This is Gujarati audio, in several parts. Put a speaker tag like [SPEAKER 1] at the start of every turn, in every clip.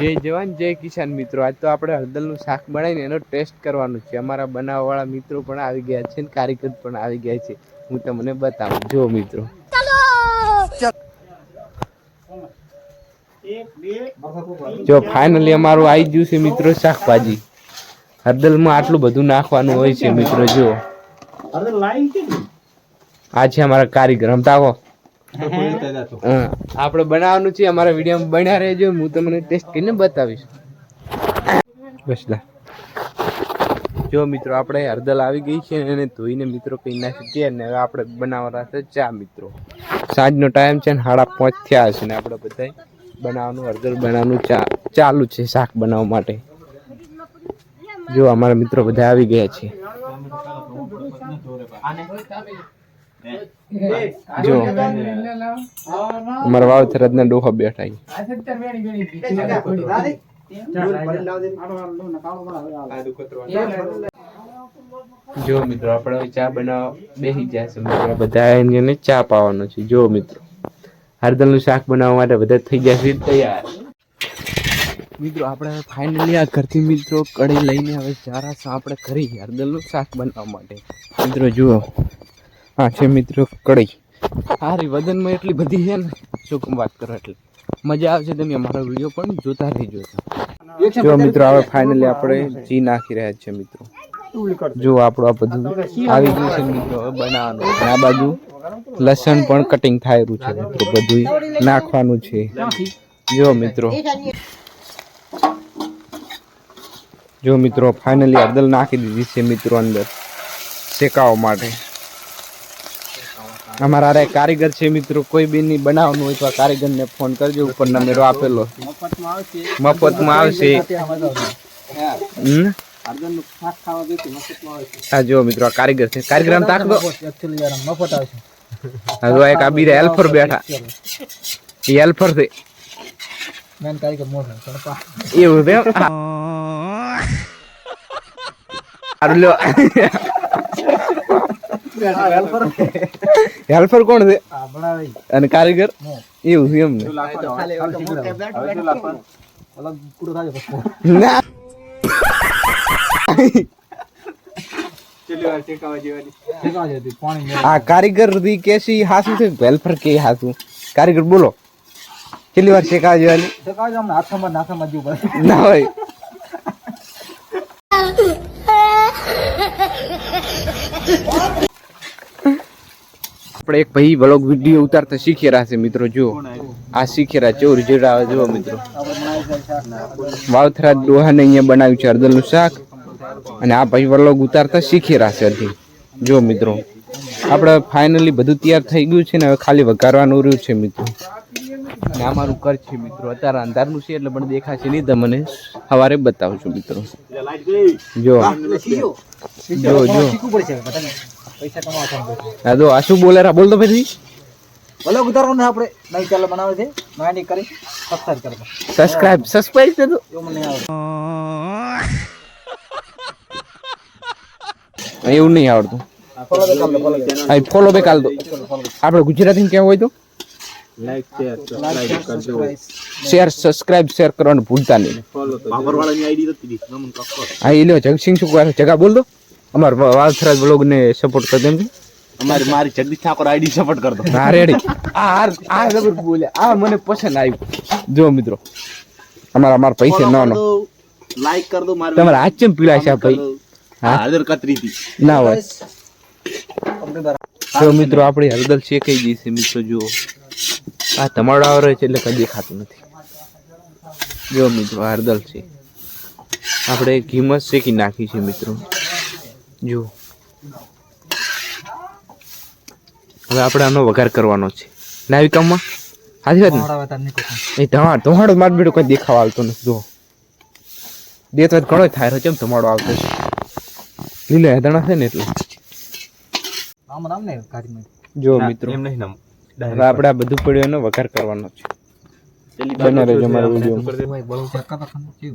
[SPEAKER 1] જય જવાન જય કિસાન મિત્રો. આજ તો આપણે હળદરનું શાક બનાવીને એનો ટેસ્ટ કરવાનું છે. અમારા બનાવવાળા મિત્રો પણ આવી ગયા છે ને કારીગર પણ આવી ગયા છે. હું તમને બતાવું. જો મિત્રો. જો ફાઇનલી અમારું આવી ગયું છે મિત્રો શાકભાજી. હળદરમાં આટલું બધું નાખવાનું હોય છે મિત્રો જો આ છે અમારા કારીગર. હમતાવો હા આપણે બનાવવાનું છે અમારા વિડીયોમાં બન્યા રહેજો હું તમને ટેસ્ટ કરીને બતાવીશ. બસ લા. જો મિત્રો આપણે હળદર આવી ગઈ છે એને ધોઈને મિત્રો કઈ નાખી દે ને હવે આપણે બનાવવાના છે ચા મિત્રો. સાંજનો ટાઈમ છે ને સાડા પાંચ થયા છે ને આપણે બધા બનાવવાનું હળદર બનાવવાનું ચા ચાલુ છે શાક બનાવવા માટે. જો અમારા મિત્રો બધા આવી ગયા છે. જો. અમારા વાવથરજના ડોહા બેઠા જો મિત્રો, આપણે ચા બનાવવા બેસી છે. મિત્રો બધા એને ચા પાવાનો છે. જો મિત્રો, હરદલનું શાક બનાવવા માટે બધા થઈ છે, તૈયાર. મિત્રો, આપણે ફાઇનલી આ ઘરથી મિત્રો કઢી લઈને હવે ચારા આપણે કરી હરદલનું શાક બનાવવા માટે. મિત્રો, જુઓ. હા છે મિત્રો કઢી સારી વજનમાં એટલી બધી છે ને શું વાત કરો એટલે. મજા આવશે તમે અમારો વીડિયો પણ જોતા રહેજો. જો મિત્રો હવે ફાઇનલી આપણે જી નાખી રહ્યા છે મિત્રો. જો આપણું આ બધું આવી ગયું છે મિત્રો હવે બનાવવાનું. આ બાજુ લસણ પણ કટિંગ થાયેલું છે મિત્રો બધું નાખવાનું છે. જો મિત્રો. જો મિત્રો ફાઇનલી હળદર નાખી દીધી છે મિત્રો અંદર શેકાવા માટે. અમારા અરે કારીગર છે મિત્રો કોઈ બી ની બનાવવાનું હોય તો આ કારીગરને ફોન કરજો ઉપર નંબર આપેલો. મફતમાં આવશે? હા જો મિત્રો આ કારીગર છે. કારીગર આમ એક આ બીજા હેલ્પર બેઠા. એ હેલ્પર છે. એવું છે લ્યો. હેલ્પર કોણ છે? અને કારીગર? એવું છે એમ ના. આ કારીગર રી કેસી હાસુ છે હેલ્પર કે હાસું. કારીગર બોલો. કેટલી વાર શેકા જવાની? ના હોય. આપણે એક ભાઈ વ્લોગ વીડિયો ઉતારતા શીખી રહ્યા છે મિત્રો જો આ શીખી રહ્યા છે રિઝલ્ટ આવે જુઓ મિત્રો. વાવથરા ડોહાને અહીંયા બનાવ્યું છે અડદલનું શાક. અને આ ભાઈ વ્લોગ ઉતારતા શીખી રહ્યા છે હજી. જો મિત્રો. આપણે ફાઇનલી બધું તૈયાર થઈ ગયું છે ને હવે ખાલી વઘારવાનું રહ્યું છે મિત્રો. ને આ મારું કર છે મિત્રો. અત્યારે અંધારનું છે એટલે પણ દેખાશે નહીં. તમને સવારે બતાવું છું મિત્રો. જો. જો જો. હા તો આ શું બોલે બોલ તો પછી.
[SPEAKER 2] ભલે ઉતારો ને આપણે. નહીં ચાલ બનાવે છે. નવાની કરી. સબસ્ક્રાઇબ કરો
[SPEAKER 1] સબસ્ક્રાઇબ સબસ્ક્રાઇબ તો.
[SPEAKER 2] એવું મને નહીં
[SPEAKER 1] આવડતું.
[SPEAKER 2] ફોલો બેક
[SPEAKER 1] આલ દો આપણે ગુજરાતી કેવું હોય તો?
[SPEAKER 2] લાઈક શેર સબસ્ક્રાઇબ કરજો.
[SPEAKER 1] શેર સબસ્ક્રાઇબ શેર કરવાનું ભૂલતા નહીં.
[SPEAKER 2] બાબરવાળાની આઈડી નથી નમન કક્કો
[SPEAKER 1] હા એ લ્યો જગસિંહ શું કહે જગા બોલ દો. અમાર વાલથરાજ બ્લોગ ને સપોર્ટ કરી દેજો
[SPEAKER 2] અમારી મારી જગદીશ ઠાકોર આઈડી સપોર્ટ કરતો
[SPEAKER 1] હા રેડી આ આ- જબર બોલે. આ મને પસંદ આવ્યું. જો મિત્રો. અમારા અમારા પૈસે ન નો
[SPEAKER 2] લાઈક કર દો મારી
[SPEAKER 1] તમારા હાથ ચેમ પીળા છે ભાઈ?
[SPEAKER 2] હા? હાજર કતરી હતી.
[SPEAKER 1] ના હોય. જો મિત્રો આપણી હળદર શેકાઈ ગઈ છે મિત્રો જુઓ. આ તમારો આવે છે એટલે કઈ દેખાતું નથી. જો મિત્રો હાર્દલ છે. આપણે ઘીમાં શેકી નાખી છે મિત્રો. જો. હવે આપણે આનો વઘાર કરવાનો છે. નાવી કામમાં? હાજી વાત ને? એ ધમાડ ધમાડો માર બેટો કોઈ દેખાવ આવતો નથી. જો. બે તો ઘણો થાય રહ્યો કેમ ધમાડો આવતો છે. લીલા હેદાણા છે ને એટલે.
[SPEAKER 2] ને
[SPEAKER 1] જો મિત્રો.
[SPEAKER 2] એમ નહીં નામ.
[SPEAKER 1] હવે આપણે આ બધું પડ્યું એનો વઘાર કરવાનો છે. બને રહેજો અમારા વીડિયો.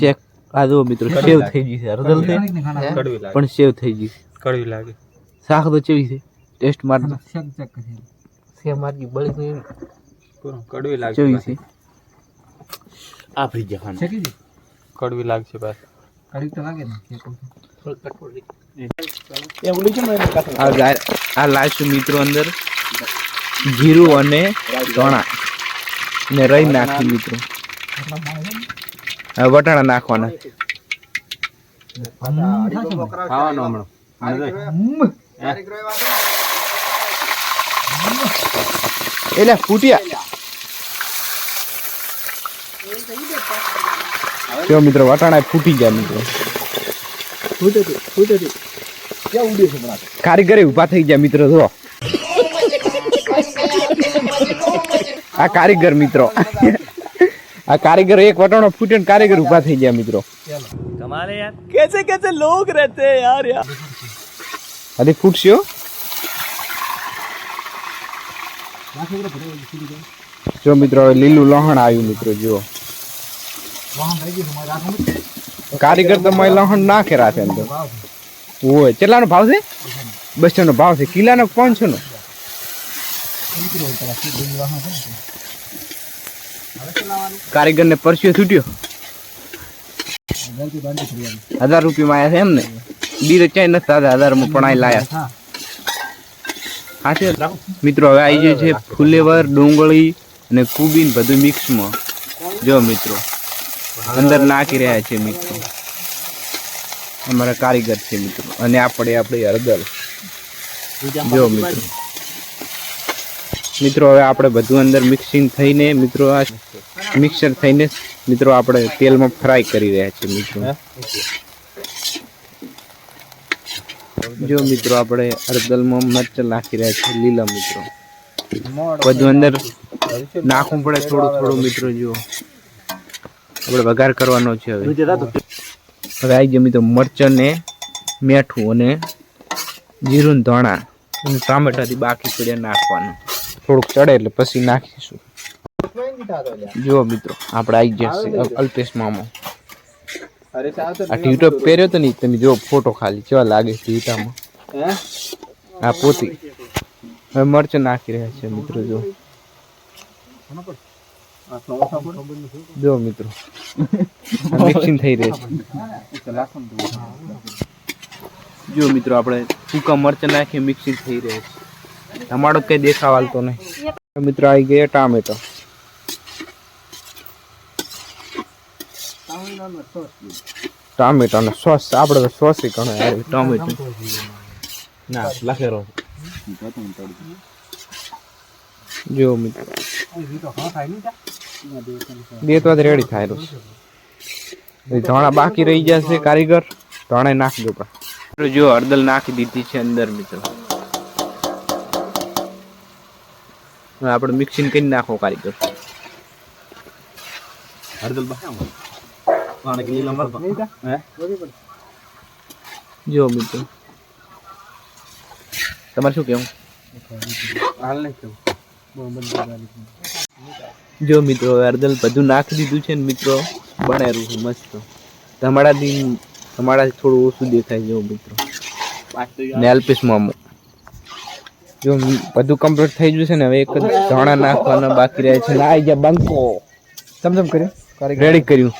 [SPEAKER 1] ચેક. આ જુઓ મિત્રો સેવ થઈ ગઈ છે. હળદર છે? પણ સેવ થઈ ગઈ છે.
[SPEAKER 2] કડવી લાગે.
[SPEAKER 1] શાક તો ચેવી છે? ટેસ્ટ માર
[SPEAKER 2] ચેક ચેક કરી
[SPEAKER 1] સેવ મારી બળી ગઈ
[SPEAKER 2] કડવી લાગે
[SPEAKER 1] ચેવી છે? આ જવાનું
[SPEAKER 2] શેકી દે
[SPEAKER 3] કડવી લાગશે બસ
[SPEAKER 2] કડવી તો લાગે ને.
[SPEAKER 1] આ લાવીશું મિત્રો અંદર. જીરું અને ચણા. ને રહી નાખી મિત્રો. વટાણા નાખવાના.
[SPEAKER 3] ખાવાનું
[SPEAKER 1] એટલે ફૂટ્યા. જો મિત્રો વટાણા ફૂટી ગયા મિત્રો? કારીગરે ઊભા થઈ ગયા મિત્રો જો. આ કારીગર મિત્રો. આ કારીગર એક વટાણો ફૂટ્યો ને કારીગર ઊભા થઈ ગયા મિત્રો. હજી ફૂટશે ફૂટશ્યો જો મિત્રો હવે લીલું લહણ આવ્યું મિત્રો જો
[SPEAKER 2] વાહન થઈ ગયું છે, મારે રાખવાનું
[SPEAKER 1] કારીગર તો મય લહણ નાખે રાખે. ઓય કેટલાનો ભાવ છે? બસો નો ભાવ છે. કિલાનો પાંચસો નો
[SPEAKER 2] ઉતરી હોય પેલા સીટ લઈને વાહન છે ને.
[SPEAKER 1] કારીગર ને પરસ્યો છૂટ્યો. હજાર રૂપિયામાં આવ્યા છે એમ ને ડીરે ચાઈ નથી દાદા હજારમાં પણ લાયા
[SPEAKER 2] હા.
[SPEAKER 1] મિત્રો, હવે આવી જાય છે ફુલેવર, ડુંગળી અને કુબીન બધું મિક્સમાં જો મિત્રો, અંદર નાખી રહ્યા છે મિત્રો અમારા કારીગર છે મિત્રો અને આપણે આપણે હળદર જો મિત્રો મિત્રો હવે આપણે બધું અંદર મિક્સિંગ થઈને મિત્રો આ મિક્સર થઈને મિત્રો આપણે તેલમાં ફ્રાય કરી રહ્યા છીએ મિત્રો. જો મિત્રો આપણે અડદલમાં મરચાં નાખી રહ્યા છીએ લીલા મિત્રો. બધું અંદર નાખવું પડે થોડું થોડું મિત્રો જો આપણે વઘાર કરવાનો છે હવે. હવે આવી ગયો મિત્રો મરચાં ને મીઠું અને જીરું ધાણા અને ટામેટાથી બાકી પડ્યા નાખવાનું. થોડુંક ચડે એટલે પછી નાખીશું. જુઓ મિત્રો આપણે આવી ગયા છે. અલ્પેશ મામો. આ ટીટો પહેર્યો તો નહીં તમે જો ફોટો ખાલી કેવા લાગે છે ટીટામાં આ પોતી. હવે મરચ નાખી રહ્યા છે મિત્રો જો જો મિત્રો. મિક્સિંગ થઈ રહી છે. જો મિત્રો આપણે સૂકા મરચાં નાખી મિક્સિંગ થઈ રહે છે. ટમાટો કઈ દેખાવ હાલતો નહીં મિત્રો આવી ગયા ટામેટો. ટામેટા સોસ આપણે તો સોસ ઘણો ટામેટો. ના લખેરો. જો મિત્રો. બે તો રેડી થાય ધાણા બાકી રહી જશે કારીગર. ધાણા નાખી દો પણ. જો હળદર નાખી દીધી છે અંદર મિત્રો હવે આપણે મિક્સિંગ કરી નાખો કારીગર. જો મિત્રો. તમારે શું કેવું જો મિત્રો હવે અડદલ બધું નાખી દીધું છે ને મિત્રો બનાવ્યું છે મસ્ત. તમારા દિન તમારા થોડું ઓછું દેખાય જો મિત્રો. નેલપીસ મામો જો બધું કમ્પ્લીટ થઈ ગયું છે ને હવે એક જ ધાણા નાખવાના બાકી રહે છે. આ ગયા બંકો.
[SPEAKER 2] સમજમ કર્યું.
[SPEAKER 1] રેડી કર્યું.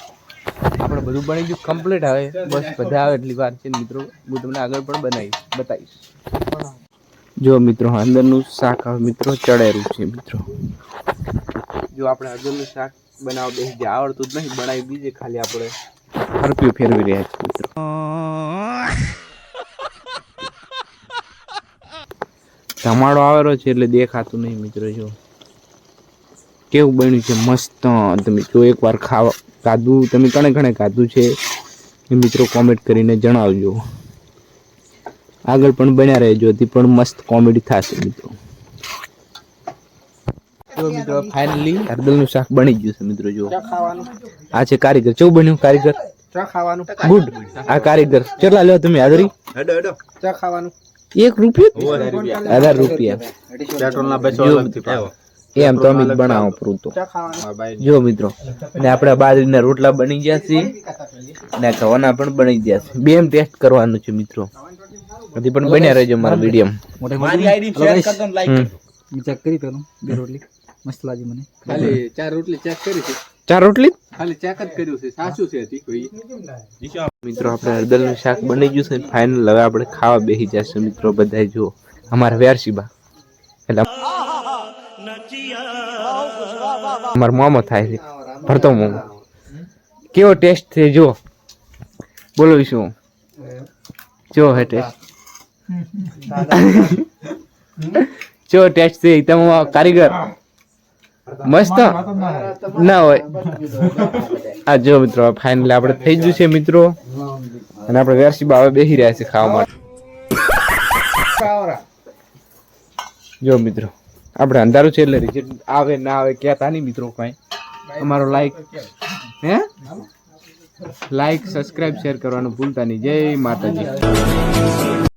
[SPEAKER 1] આપણે બધું બની ગયું કમ્પ્લીટ આવે બસ બધા આવે એટલી વાર છે મિત્રો. હું તમને આગળ પણ બનાવીશ બતાવીશ. જો મિત્રો અંદરનું શાક હવે મિત્રો ચડેલું છે મિત્રો. જો આપણે અંદરનું શાક બનાવ બે જે આવડતું જ નહીં બનાવી બીજે ખાલી આપણે. હરપ્યું ફેરવી રહ્યા છીએ મિત્રો. ધમાડો આવેલો છે એટલે દેખાતું નહીં મિત્રો જો. કેવું બન્યું છે મસ્ત તમે જો એકવાર ખાવા ખાધું તમે કણે કણે ખાધું છે એ મિત્રો કોમેન્ટ કરીને જણાવજો. આગળ પણ બન્યા રહેજો તે પણ મસ્ત કોમેડી થશે મિત્રો. જો મિત્રો ફાઇનલી હરદલનું શાક બની ગયું છે મિત્રો જો. આ છે કારીગર. કેવું બન્યું કારીગર? ગુડ આ કારીગર. કેટલા લ્યો તમે હાજરી? એક રૂપિયો હજાર રૂપિયા. એમ તો અમે બનાવો પૂરું તો જો મિત્રો અને આપણા બાજરીના રોટલા બની ગયા છે. અને ખવાના પણ બની ગયા છે. બે એમ ટેસ્ટ કરવાનું છે મિત્રો. હજી પણ બન્યા રહેજો મારા વીડિયો
[SPEAKER 2] ચેક કરી પેલું બે રોટલી. મસ્ત લાગી મને.
[SPEAKER 3] ખાલી ચાર રોટલી ચેક કરી છે.
[SPEAKER 1] ચાર રોટલી?
[SPEAKER 3] ખાલી ચેક જ કર્યું છે. સાચું છે હતી કોઈ?
[SPEAKER 1] મિત્રો આપણે હળદરનું શાક બની ગયું છે ફાઇનલ હવે આપણે ખાવા બેસી જશે મિત્રો બધા જુઓ. અમારા વ્યારસીબા એટલે અમારો મોમો થાય છે. ભરતો મોમો. કેવો ટેસ્ટ છે જુઓ. બોલો શું? જો હે ટેસ્ટ જો ટેસ્ટ છે તમે કારીગર. મસ્ત. ના હોય. આ જો મિત્રો ફાઇનલી આપણે થઈ ગયું છે મિત્રો. અને આપણે વેરસી બાવા બેસી રહ્યા છે ખાવા માટે. જો મિત્રો આપણે અંધારું છે એટલે રિઝલ્ટ આવે ના આવે કહેતા નહીં મિત્રો કાંઈ. અમારો લાઈક હે? લાઈક સબસ્ક્રાઇબ શેર કરવાનું ભૂલતા નહીં. જય માતાજી.